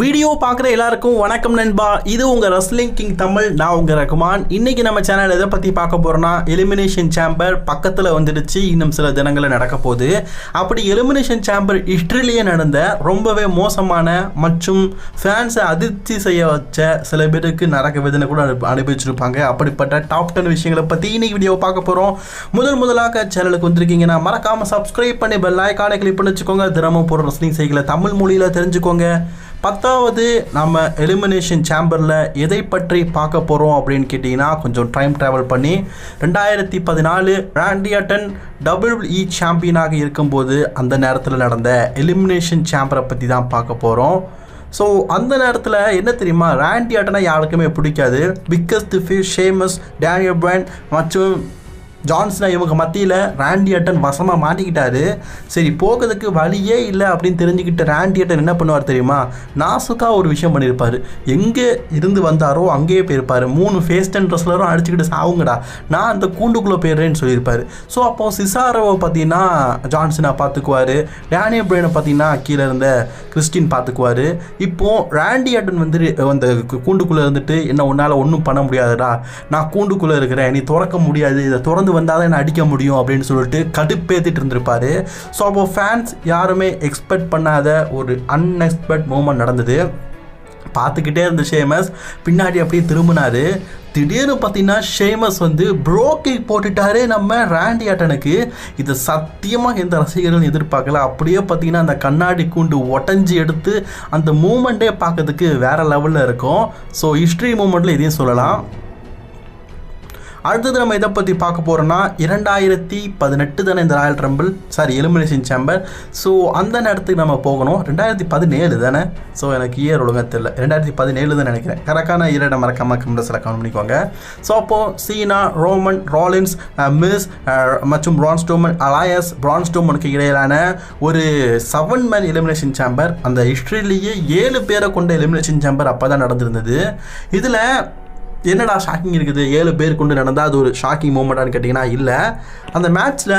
Video பார்க்குற எல்லாருக்கும் வணக்கம் நண்பா. இது உங்கள் ரஸ்லிங் கிங் தமிழ் நான் உங்கள் ரகுமான். இன்றைக்கி நம்ம சேனல் எதை பற்றி பார்க்க போகிறோன்னா எலிமினேஷன் சேம்பர் பக்கத்தில் வந்துடுச்சு. இன்னும் சில தினங்களில் நடக்க போகுது. அப்படி எலிமினேஷன் சேம்பர் ஹிஸ்ட்ரிலேயே நடந்த ரொம்பவே மோசமான மற்றும் ஃபேன்ஸை அதிர்ச்சி செய்ய வச்ச சில பேருக்கு நடக்க வேதனை கூட அனுப்பி அனுபவிச்சிருப்பாங்க. அப்படிப்பட்ட டாப் டென் விஷயங்களை பற்றி இன்றைக்கி வீடியோ பார்க்க போகிறோம் முதல் முதலாக சேனலுக்கு வந்திருக்கீங்கன்னா மறக்காமல் சப்ஸ்கிரைப் பண்ணி பெல் ஐக்கானை கிளிக் பண்ணி வச்சுக்கோங்க. தினமும் போகிற ரஸ்லிங் செய்களை தமிழ் மொழியில் தெரிஞ்சுக்கோங்க. பத்தாவது நம்ம எலிமினேஷன் சேம்பரில் எதை பற்றி பார்க்க போகிறோம் அப்படின்னு கேட்டிங்கன்னா கொஞ்சம் டைம் ட்ராவல் பண்ணி ரெண்டாயிரத்தி பதினாலு ராண்டியாட்டன் டபுள் இ சாம்பியனாக இருக்கும்போது அந்த நேரத்தில் நடந்த எலிமினேஷன் சேம்பரை பற்றி தான் பார்க்க போகிறோம் ஸோ அந்த நேரத்தில் என்ன தெரியுமா? ரேண்டி ஆட்டனா யாருக்குமே பிடிக்காது. Biggest few Sheamus Daniel Bryan மற்றும் ஜான்சனா இவங்க மத்தியில் ராண்டி அட்டன் வசமாக மாட்டிக்கிட்டாரு. சரி போகிறதுக்கு வழியே இல்லை அப்படின்னு தெரிஞ்சுக்கிட்டு ரேண்டி அட்டன் என்ன பண்ணுவார் தெரியுமா? நாசுக்கா ஒரு விஷயம் பண்ணியிருப்பார் எங்கே இருந்து வந்தாரோ அங்கேயே போயிருப்பார். மூணு ஃபேஸ்ட் அண்ட் ரெஸ்லரும் அடிச்சுக்கிட்டு சாவுங்கடா. நான் அந்த கூண்டுக்குள்ளே போயிடுறேன்னு சொல்லியிருப்பார். ஸோ அப்போ சிசாரோவை பார்த்தீங்கன்னா ஜான்சனா பார்த்துக்குவார். டேனியல் பிரெயினை பார்த்தீங்கன்னா கீழே இருந்த கிறிஸ்டின் பார்த்துக்குவார். இப்போது ராண்டி அட்டன் வந்து அந்த கூண்டுக்குள்ளே இருந்துட்டு என்ன உன்னால் ஒன்றும் பண்ண முடியாதுடா. நான் கூண்டுக்குள்ளே இருக்கிறேன். நீ திறக்க முடியாது. இதை திறந்து வந்தால் தான் என்ன அடிக்க முடியும் அப்படின்னு சொல்லிட்டு கடுப்பேத்திட்டு இருந்திருப்பாரு. ஸோ அப்போ ஃபேன்ஸ் யாருமே எக்ஸ்பெக்ட் பண்ணாத ஒரு அன்எக்ஸ்பெக்ட் மூமெண்ட் நடந்தது. பார்த்துக்கிட்டே இருந்த ஷேமஸ் பின்னாடி அப்படியே திரும்பினாரு. திடீர்னு பார்த்தீங்கன்னா ஷேமஸ் வந்து ப்ரோக்கை போட்டுட்டாரு நம்ம ராண்டி ஆட்டனுக்கு. இது சத்தியமாக எந்த ரசிகர்களும் எதிர்பார்க்கல. அப்படியே பார்த்தீங்கன்னா அந்த கண்ணாடி கூண்டு ஒட்டஞ்சி எடுத்து அந்த மூமெண்ட்டே பார்க்கறதுக்கு வேறு லெவலில் இருக்கும். ஸோ ஹிஸ்ட்ரி மூமெண்ட்டில் இதையும் சொல்லலாம். அடுத்தது நம்ம இதை பற்றி பார்க்க போகிறோம்னா இரண்டாயிரத்தி பதினெட்டு தானே இந்த Royal Rumble sorry Elimination Chamber so அந்த நேரத்துக்கு நம்ம போகணும். ரெண்டாயிரத்தி பதினேழு தானே? ஸோ எனக்கு இயர் ஒழுங்காக தெரியல. ரெண்டாயிரத்தி பதினேழு தான் நினைக்கிறேன். கரெக்டான இயரை மறக்காம கமெண்ட்ஸில் கமெண்ட் பண்ணிக்கோங்க. ஸோ அப்போது சீனா ரோமன் ராலின்ஸ் மிஸ் மற்றும் பிரான்ஸ்டோமன் அலாயஸ் பிரான்ஸ்டோமனுக்கு இடையிலான ஒரு செவன் மேன் எலிமினேஷன் சேம்பர் அந்த ஹிஸ்ட்ரியிலேயே ஏழு பேரை கொண்ட எலிமினேஷன் சேம்பர் அப்போ தான் நடந்திருந்தது. இதில் என்னடா ஷாக்கிங் இருக்குது? ஏழு பேர் கொண்டு நடந்தால் அது ஒரு ஷாக்கிங் மூமெண்ட்டான்னு கேட்டிங்கன்னா இல்லை. அந்த மேட்ச்சில்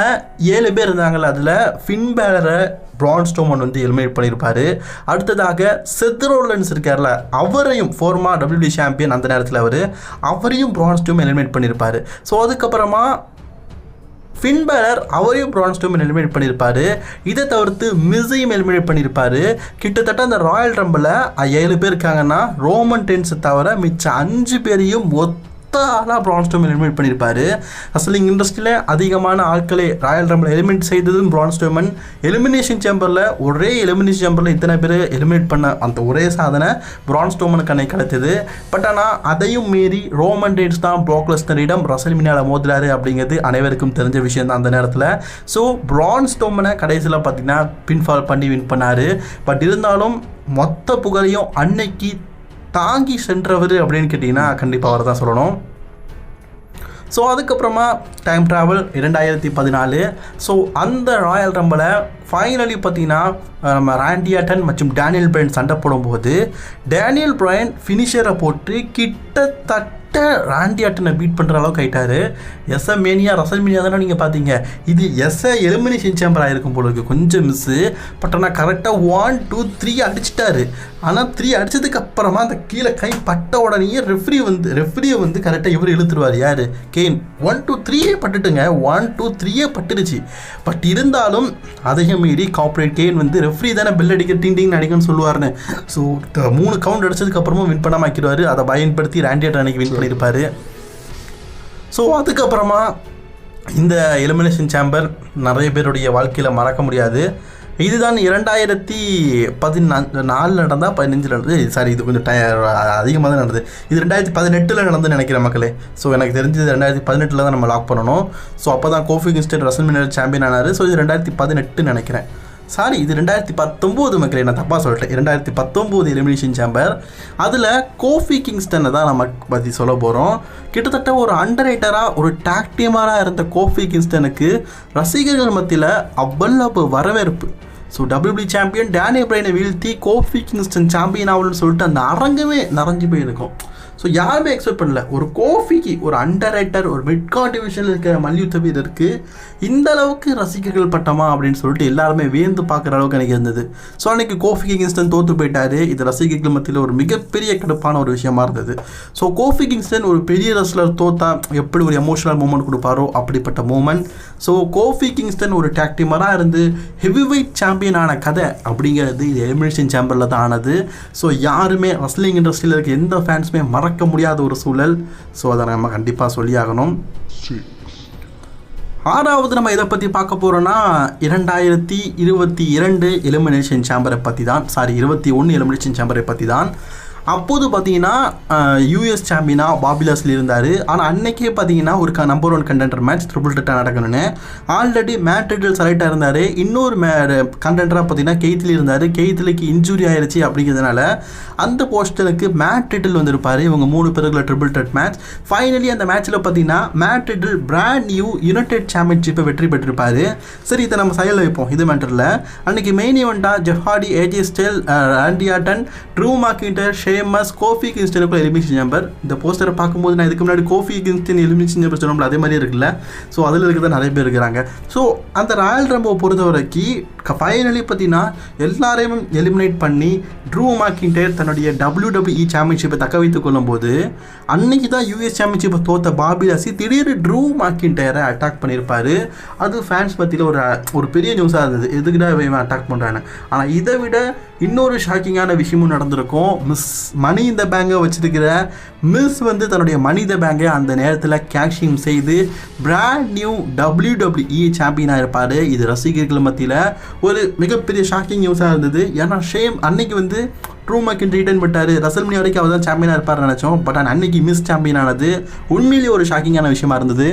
ஏழு பேர் இருந்தாங்கல்ல அதில் ஃபின் பேலரை பிரான் ஸ்டோமன் வந்து எலிமினேட் பண்ணியிருப்பார். அடுத்ததாக செத்ரோலன்ஸ் இருக்கார்ல அவரையும் ஃபோர்மா டபிள்யூடி சாம்பியன் அந்த நேரத்தில் அவர் அவரையும் பிரான் ஸ்டோம் எலிமினேட் பண்ணியிருப்பாரு. ஸோ அதுக்கப்புறமா ஃபின்பேலர் அவரையும் பிரான்ஸ்டோம் எலிமினேட் பண்ணியிருப்பாரு. இதை தவிர்த்து மிஸையும் எலிமினேட் பண்ணியிருப்பார். கிட்டத்தட்ட அந்த ராயல் ரம்பில் ஏழு பேர் இருக்காங்கன்னா ரோமன் டென்ஸை தவிர மிச்சம் அஞ்சு பேரையும் ஒத்த ஆளாக பிரான்ஸ்டோம் எலிமினேட் பண்ணியிருப்பாரு. அசலிங் இண்டஸ்ட்ரியில் அதிகமான ஆட்களை ராயல் ரம்பில் எலிமினேட் செய்ததும் பிரான்ஸ்டோமன் எலிமினேஷன் சேம்பரில் ஒரே எலிமினேஷன் சேம்பரில் இத்தனை பேர் எலிமினேட் பண்ண அந்த ஒரே சாதனை பிரான்ஸ்டோமனுக்கு அன்னை கிடைத்தது பட் ஆனால் அதையும் மீறி ரோமன் டேட்ஸ் தான் ப்ரோக்லஸ்னரிடம் ரசல் மினியால் மோதுறாரு அப்படிங்கிறது அனைவருக்கும் தெரிஞ்ச விஷயம் தான் அந்த நேரத்தில். ஸோ பிரான்ஸ்டோமனை கடைசியில் பார்த்தீங்கன்னா பின்ஃபால் பண்ணி வின் பண்ணார். பட் இருந்தாலும் மொத்த புகழையும் அன்னைக்கு தாங்கி சென்றவர் அப்படின்னு கேட்டிங்கன்னா கண்டிப்பாக அவர் தான் சொல்லணும். ஸோ அதுக்கப்புறமா டைம் ட்ராவல் இரண்டாயிரத்தி பதினாலு. ஸோ அந்த ராயல் ரம்பில் ஃபைனலி பார்த்தீங்கன்னா நம்ம ராண்டியாட்டன் மற்றும் டேனியல் பிரைன் சண்டை போடும்போது டேனியல் பிரைன் ஃபினிஷரை போட்டு கிட்டத்தட்ட ராண்டி ஆட்டனை பீட் பண்ணுற அளவுக்கு ஆயிட்டாரு. எஸ்எ மேனியா ரசல் மேனியா தானே நீங்கள் பார்த்தீங்க இது எஸ்எ எலிமினேஷன் சேம்பர் ஆயிருக்கும் போல இருக்கு. கொஞ்சம் மிஸ்ஸு பட் ஆனால் கரெக்டாக ஒன் டூ த்ரீ அடிச்சிட்டாரு. ஆனால் த்ரீ அடித்ததுக்கு அப்புறமா அந்த கீழே கை பட்ட உடனேயே ரெஃப்ரி வந்து ரெஃப்ரியை வந்து கரெக்டாக இவர் இழுத்துருவார். யார்? கெயின் ஒன் டூ த்ரீயே பட்டுட்டுங்க. ஒன் டூ த்ரீயே பட்டுருச்சு. பட் இருந்தாலும் அதையும் மீறி கார்பரேட் கெயின் வந்து ரெஃப்ரி தானே பெல் அடிக்க டிங் டிங் அடிக்கணும்னு சொல்லுவார்னு ஸோ மூணு கவுண்ட் அடிச்சதுக்கு அப்புறமா வின் பண்ணாமல் ஆக்கிடுவார். அதை பயன்படுத்தி ராண்டியட் அன்னைக்கு வின் பண்ணியிருப்பார் ஸோ அதுக்கப்புறமா இந்த எலிமினேஷன் சேம்பர் நிறைய பேருடைய வாழ்க்கையில் மறக்க முடியாது. இதுதான் இரண்டாயிரத்தி பதினா நாலில் நடந்தால் பதினஞ்சில் நடந்தது. சாரி இது கொஞ்சம் டய அதிகமாக தான் நடந்தது. இது ரெண்டாயிரத்தி பதினெட்டில் நடந்து நினைக்கிறேன் மக்களே. ஸோ எனக்கு தெரிஞ்சது ரெண்டாயிரத்தி பதினெட்டில் தான் நம்ம லாக் பண்ணணும். ஸோ அப்போ தான் கோஃபி கிங்ஸ்டர் ரசல் மினர் சாம்பியன் ஆனார். ஸோ இது ரெண்டாயிரத்தி பதினெட்டு நினைக்கிறேன். சாரி இது ரெண்டாயிரத்தி பத்தொம்போது மக்களே நான் தப்பாக சொல்லிட்டேன் ரெண்டாயிரத்தி பத்தொம்போது எலிமினேஷன் சேம்பர் அதில் கோஃபி கிங்ஸ்டனை தான் நம்ம பற்றி சொல்ல போகிறோம் கிட்டத்தட்ட ஒரு அண்டர் ரைட்டராக ஒரு டாக்டியமாராக இருந்த கோஃபி கிங்ஸ்டனுக்கு ரசிகர்கள் மத்தியில் அவ்வளவு வரவேற்பு. ஸோ டபிள்யூபி சாம்பியன் டேனி பிரைனை வீழ்த்தி கோஃபி கிங்ஸ்டன் சாம்பியன் ஆகணும்னு சொல்லிட்டு அந்த அரங்கமே நிறைஞ்சு போயிருக்கும். ஸோ யாருமே எக்ஸ்பெக்ட் பண்ணல. ஒரு கோஃபிக்கு ஒரு அண்டர் ரைட்டர் ஒரு மிட் டிவிஷனில் இருக்கிற மல்யுத்த வீரருக்கு இந்த அளவுக்கு ரசிகர்கள் பட்டமா அப்படின்னு சொல்லிட்டு எல்லாருமே வியந்து பார்க்குற அளவுக்கு எனக்கு இருந்தது. ஸோ அன்னைக்கு கோஃபி கிங்ஸ்டன் தோத்து போயிட்டாரு. இது ரசிகர்கள் மத்தியில் ஒரு மிகப்பெரிய கடுப்பான ஒரு விஷயமா இருந்தது. ஸோ கோஃபி கிங்ஸ்டன் ஒரு பெரிய ரெஸ்லர் தோத்தா எப்படி ஒரு எமோஷனல் மூமெண்ட் கொடுப்பாரோ அப்படிப்பட்ட மூமெண்ட் ஸோ கோஃபி கிங்ஸ்டன் ஒரு டாக்டிமராக இருந்து ஹெவி வெயிட் சாம்பியன் ஆன கதை அப்படிங்கிறது இது எலிமினேஷன் சேம்பரில் தான் ஆனது. ஸோ யாருமே ரஸ்லிங் இண்டஸ்ட்ரியில் இருக்க எந்த ஃபேன்ஸுமே மறக்க முடியாத ஒரு சூழல். ஸோ அதை நம்ம கண்டிப்பாக சொல்லியாகணும். ஆறாவது நம்ம இதை பற்றி பார்க்க போகிறோன்னா இரண்டாயிரத்தி இருபத்தி இரண்டு எலிமினேஷன் சேம்பரை பற்றி தான் சாரி இருபத்தி ஒன்று எலிமினேஷன் சேம்பரை பற்றி தான் அப்போது பார்த்தீங்கன்னா யூஎஸ் சாம்பியனாக பாபிலாஸில் இருந்தார். ஆனால் அன்னைக்கே பார்த்தீங்கன்னா ஒரு number one contender match triple டெட்டாக நடக்கணும்னு. ஆல்ரெடி மேட் டைட்டில் செலக்டாக இருந்தார். இன்னொரு மே கண்டென்டராக பார்த்தீங்கன்னா கெய்த்தில் இருந்தார். கெய்த்திலுக்கு இன்ஜுரி ஆயிடுச்சு அப்படிங்கிறதுனால அந்த போஸ்டருக்கு மேட் டைட்டில் வந்திருப்பார். இவங்க மூணு பேருக்குள்ள ட்ரிபிள் டெட் மேட்ச் ஃபைனலி அந்த மேட்ச்சில் பார்த்தீங்கன்னா மேட் டைட்டில் பிராண்ட் நியூ யுனைடெட் சாம்பியன்ஷிப்பை வெற்றி பெற்றிருப்பார். சரி இதை நம்ம சைடில் வைப்போம். இது மேட்டரில் அன்னைக்கு main ஈவெண்ட்டாக Jeff Hardy AJ Styles Randy Orton Drew McIntyre Sheamus Kofi கிங்ஸ்டனுக்குள்ள elimination chamber இந்த போஸ்டரை பார்க்கும்போது நான் இதுக்கு முன்னாடி கோஃபி கிங்ஸ்டன் எலிமினேஷன் சேம்பர் சொன்னோம்ல அதே மாதிரி இருக்குல்ல. ஸோ அதில் இருக்கிற நிறைய பேர் இருக்கிறாங்க. ஸோ அந்த ராயல் ரம்போ பொறுத்த வரைக்கும் ஃபைனலி பார்த்தீங்கன்னா எல்லாரையும் எலிமினேட் பண்ணி ட்ரூ மார்க்கிண்டர் தன்னுடைய டபிள்யூ டபிள்யூஇ சாம்பியன்ஷிப்பை தக்க வைத்துக் கொள்ளும்போது அன்னைக்கு தான் யூஎஸ் சாம்பியன்ஷிப்பை தோத்த பாபி ராசி திடீர்னு ட்ரூ மார்க்கிண்டரை அட்டாக் பண்ணியிருப்பாரு அது ஃபேன்ஸ் பற்றியில் ஒரு ஒரு பெரிய நியூஸாக இருந்தது. எதுக்குடா இவன் அட்டாக் பண்ணுறாங்க ஆனால் இதை விட இன்னொரு ஷாக்கிங்கான விஷயமும் நடந்திருக்கும். மிஸ் மணி இந்த பேங்கை வச்சிருக்கிற மிஸ் வந்து தன்னுடைய மணி இந்த பேங்கை அந்த நேரத்தில் கேஷிங் செய்து brand new W W E சாம்பியனாக இருப்பார். இது ரசிகர்கள் மத்தியில் ஒரு மிகப்பெரிய ஷாக்கிங் நியூஸாக இருந்தது. ஏன்னா ஷேம் அன்னைக்கு வந்து ட்ரூ மக்கின் ரிட்டர்ன் விட்டார். ரசல் மணி வரைக்கும் அவர் தான் சாம்பியனாக இருப்பார் நினச்சோம். பட் ஆனால் அன்னைக்கு மிஸ் சாம்பியன் ஆனது உண்மையிலேயே ஒரு ஷாக்கிங்கான விஷயமா இருந்தது.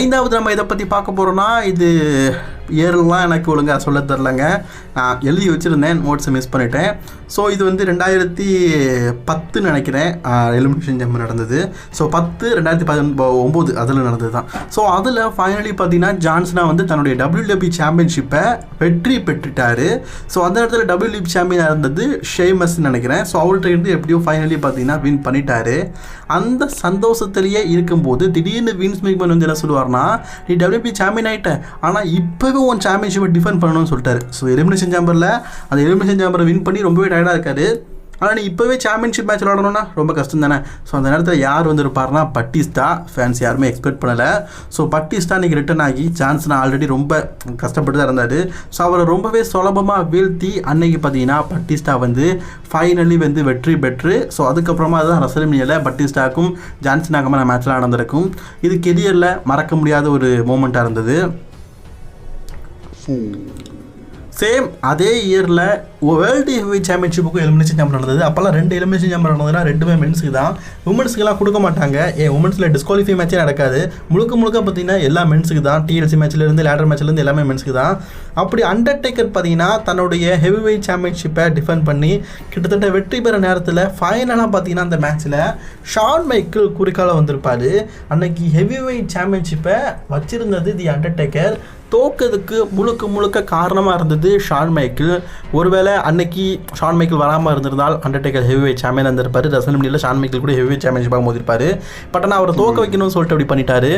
ஐந்தாவது நம்ம இதை பற்றி பார்க்க போகிறோன்னா இது இயர்லாம் எனக்கு ஒழுங்காக சொல்ல தெரிலங்க. நான் எழுதி வச்சுருந்தேன் நோட்ஸை மிஸ் பண்ணிட்டேன். ஸோ இது வந்து ரெண்டாயிரத்தி பத்துன்னு நினைக்கிறேன். எலிமினேஷன் ஜம்ப் நடந்தது. ஸோ பத்து ரெண்டாயிரத்தி பதினொன்று ஒம்பது அதில் நடந்தது தான் ஸோ அதில் ஃபைனலி பார்த்தீங்கன்னா ஜான்சனா வந்து தன்னுடைய டபிள்யூடபிள்யூ சாம்பியன்ஷிப்பை வெற்றி பெற்றுட்டாரு. ஸோ அந்த இடத்துல டபிள்யூடபிள்யூ சாம்பியனாக இருந்தது ஷேமஸ்ன்னு நினைக்கிறேன். ஸோ அவர்கிட்ட இருந்து எப்படியோ ஃபைனலி பார்த்தீங்கன்னா வின் பண்ணிட்டாரு. அந்த சந்தோஷத்திலேயே இருக்கும்போது திடீர்னு வின்ஸ் மேக்மன் வந்து என்ன சொல்லுவார்னா நீ டபிள்யூபி சாம்பியன் ஆகிட்ட ஆனால் இப்போவே உன் சாம்பியன்ஷிப்பை டிஃபெண்ட் பண்ணணும்னு சொல்லிட்டாரு. ஸோ எலிமினேஷன் சாம்பரில் அந்த எலிமினேஷன் சாம்பரை வின் பண்ணி ரொம்பவே டயர்டாக இருக்காரு. ஆனால் நீ இப்போவே சாம்பியன்ஷிப் மேட்ச் விளாடணும்னா ரொம்ப கஷ்டம் தானே? ஸோ அந்த நேரத்தில் யார் வந்திருப்பார்னா பட்டிஸ்டா ஃபேன்ஸ் யாருமே எக்ஸ்பெக்ட் பண்ணலை. ஸோ பட்டிஸ்டா இன்றைக்கி ரிட்டன் ஆகி சான்ஸ்னா ஆல்ரெடி ரொம்ப கஷ்டப்பட்டு தான் இருந்தார். ஸோ அவரை ரொம்பவே சுலபமாக வீழ்த்தி அன்னைக்கு பார்த்தீங்கன்னா பட்டிஸ்டா வந்து ஃபைனலி வந்து வெற்றி பெற்று ஸோ அதுக்கப்புறமா தான் ரசல்மினியில் பட்டிஸ்டாக்கும் ஜான்சனாகமான மேட்ச்லாம் நடந்திருக்கும். இது கெரியரில் மறக்க முடியாத ஒரு மூமெண்ட்டாக இருந்தது. சேம் அதே இயரில் வேர்ல்டு ஹெவி சாம்பியன்ஷிப்புக்கும் எலிமினேஷன் சாம்பியன் நடந்தது. அப்போல்லாம் ரெண்டு எலிமினேஷன் சாம்பியன் நடந்ததுன்னா ரெண்டுமே மென்ஸுக்கு தான். உமன்ஸுக்குலாம் கொடுக்க மாட்டாங்க. ஏன் உமன்ஸில் டிஸ்குவாலிஃபை மேட்சே நடக்காது. முழுக்க முழுக்க பார்த்தீங்கன்னா எல்லா மென்ஸுக்கு தான். டிஎல்சி மேட்ச்லேருந்து லேடர் மேட்ச்லேருந்து எல்லாமே மென்ஸுக்கு தான். அப்படி அண்டர்டேக்கர் பார்த்தீங்கன்னா தன்னுடைய ஹெவி வெயிட் சாம்பியன்ஷிப்பை டிஃபெண்ட் பண்ணி கிட்டத்தட்ட வெற்றி பெற நேரத்தில் ஃபைனலாக பார்த்தீங்கன்னா அந்த மேட்ச்சில் ஷான் மைக்கிள் குறிக்கால வந்திருப்பார். அன்னைக்கு ஹெவி வெயிட் சாம்பியன்ஷிப்பை வச்சிருந்தது தி அண்டர்டேக்கர் தோக்கிறதுக்கு முழுக்க முழுக்க காரணமாக இருந்தது ஷான் மைக்கிள் ஒருவேளை அன்னைக்கு ஷான் மைக்கிள் வராமல் இருந்திருந்தால் அண்டர்டேக்கர் ஹெவிவே வெயிட் சாம்பியன் இருந்திருப்பாரு. ரசல்மணியில் ஷான் மைக்கிள் கூட ஹெவிவே சாம்பியன்ஷிப்பாக மோதிருப்பாரு. பட் ஆனால் அவரை தோக்க வைக்கணும்னு சொல்லிட்டு அப்படி பண்ணிட்டாரு.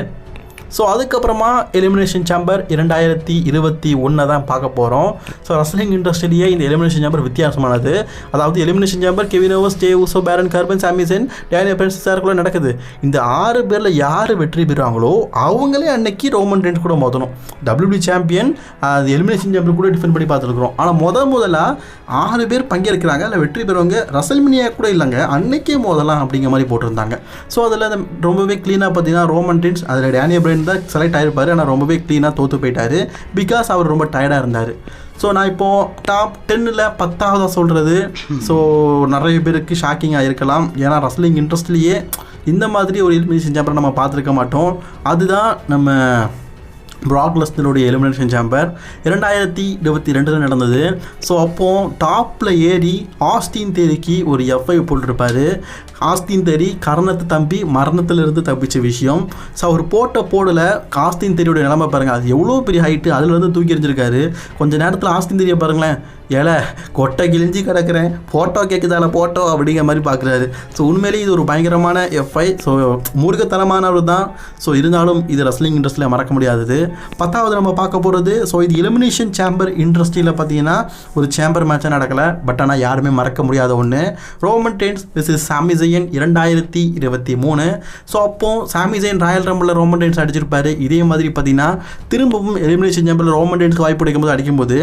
ஸோ அதுக்கப்புறமா எலிமினேஷன் சாம்பர் இரண்டாயிரத்தி இருபத்தி ஒன்றை தான் பார்க்க போகிறோம் ஸோ ரஸ்லிங் இண்டஸ்ட்ரியிலேயே இந்த எலிமினேஷன் சாம்பர் வித்தியாசமானது. அதாவது elimination chamber Kevin Owens stay Uso Baron Corbin Sami Zayn Daniel Benz சாருக்குள்ள நடக்குது. இந்த ஆறு பேரில் யார் வெற்றி பெறுவாங்களோ அவங்களே அன்னைக்கு ரோமன் ரெண்ட் கூட மோதணும். டபிள்யூபி சாம்பியன் அது எலிமினேஷன் சேம்பர் கூட டிஃபெண்ட் பண்ணி பார்த்துருக்குறோம். ஆனால் முத முதலாக ஆறு பேர் பங்கேற்கிறாங்க. அதில் வெற்றி பெறுவாங்க ரசல்மினியா கூட இல்லைங்க. அன்னைக்கே மோதலாம் அப்படிங்கிற மாதிரி போட்டிருந்தாங்க. ஸோ அதில் ரொம்பவே க்ளீனாக பார்த்தீங்கன்னா ரோமன் டென்ஸ் அதில் டேனியல் பிரைன் இருந்தால் செலக்ட் ஆகிருப்பார் ஆனால் ரொம்பவே க்ளீனாக தோற்று போயிட்டார். பிகாஸ் அவர் ரொம்ப டயர்டாக இருந்தார். ஸோ நான் இப்போது டாப் டென்னில் பத்தாவதாக சொல்கிறது ஸோ நிறைய பேருக்கு ஷாக்கிங்காக இருக்கலாம். ஏன்னா ரஸ்லிங் இன்ட்ரெஸ்ட்லேயே இந்த மாதிரி ஒரு எலிமினேஷன் சாம்பியன் நம்ம பார்த்துருக்க மாட்டோம். அதுதான் நம்ம ப்ராக் லெஸ்னருடைய எலிமினேஷன் சாம்பர் இரண்டாயிரத்தி இருபத்தி ரெண்டில் நடந்தது. ஸோ அப்போது டாப்பில் ஏறி ஆஸ்டின் தேரிக்கு ஒரு எஃப்ஐ போட்டிருப்பார். ஆஸ்தின் தேரி கரணத்தை தம்பி மரணத்திலிருந்து தப்பிச்ச விஷயம். ஸோ அவர் போட்ட போடல ஆஸ்தின் தேரியோட நிலைமை பாருங்கள் அது எவ்வளோ பெரிய ஹைட்டு அதில் வந்து தூக்கி எறிஞ்சிருக்காரு. கொஞ்ச நேரத்தில் ஆஸ்தின் தேரியை பாருங்களேன். ஏல கொட்டை கிழிஞ்சி கிடக்கிறேன். ஃபோட்டோ கேட்குதால ஃபோட்டோ அப்படிங்கிற மாதிரி பார்க்குறாரு ஸோ உண்மையிலேயே இது ஒரு பயங்கரமான எஃப்ஐ ஸோ மூர்க்கத்தனமானவர் தான். ஸோ இருந்தாலும் இது ரெஸ்லிங் இண்டஸ்ட்ரியில் மறக்க முடியாதது. பத்தாவது நம்ம பார்க்க போகிறது ஸோ இது எலிமினேஷன் சேம்பர் இண்டஸ்ட்ரியில் பார்த்தீங்கன்னா ஒரு சேம்பர் மேட்சாக நடக்கலை. பட் ஆனால் யாருமே மறக்க முடியாத ஒன்று Roman Reigns versus Sami Zayn இரண்டாயிரத்தி இருபத்தி மூணு. ஸோ அப்போ Sami Zayn Royal Rumble Roman Reigns அடிச்சிருப்பாரு. இதே மாதிரி பார்த்தீங்கன்னா திரும்பவும் எலிமினேஷன் சேம்பரில் ரோமன் டென்ஸ்க்கு வாய்ப்பு கிடைக்கும்போது அடிக்கும்போது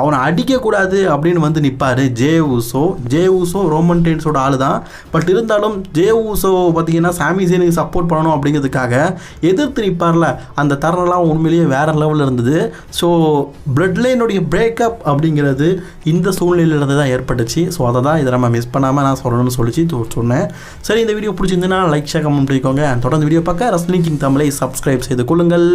அவனை அடிக்கக்கூடாது அப்படின்னு வந்து நிற்பார் Jey Uso Jey Uso Roman டென்ஸோட ஆள் தான் பட் இருந்தாலும் ஜே ஊசோ பார்த்தீங்கன்னா சாமிசேனுக்கு சப்போர்ட் பண்ணணும் அப்படிங்கிறதுக்காக எதிர்த்து நிற்பார்ல அந்த தருணம்லாம் உண்மையிலேயே வேறு லெவலில் இருந்தது. ஸோ பிளட் லைனுடைய பிரேக்கப் அப்படிங்கிறது இந்த சூழ்நிலையிலேருந்து தான் ஏற்பட்டுச்சு. ஸோ அதை தான் இதை நம்ம மிஸ் பண்ணாமல் நான் சொல்லணும்னு சொல்லிச்சு சொன்னேன். சரி இந்த வீடியோ பிடிச்சிருந்துன்னா லைக் ஷேர் கமெண்ட் பண்ணிக்கோங்க. தொடர்ந்து வீடியோ பார்க்க ரஸ்லிங் கிங் தமிழை சப்ஸ்கிரைப் செய்து கொள்ளுங்கள்.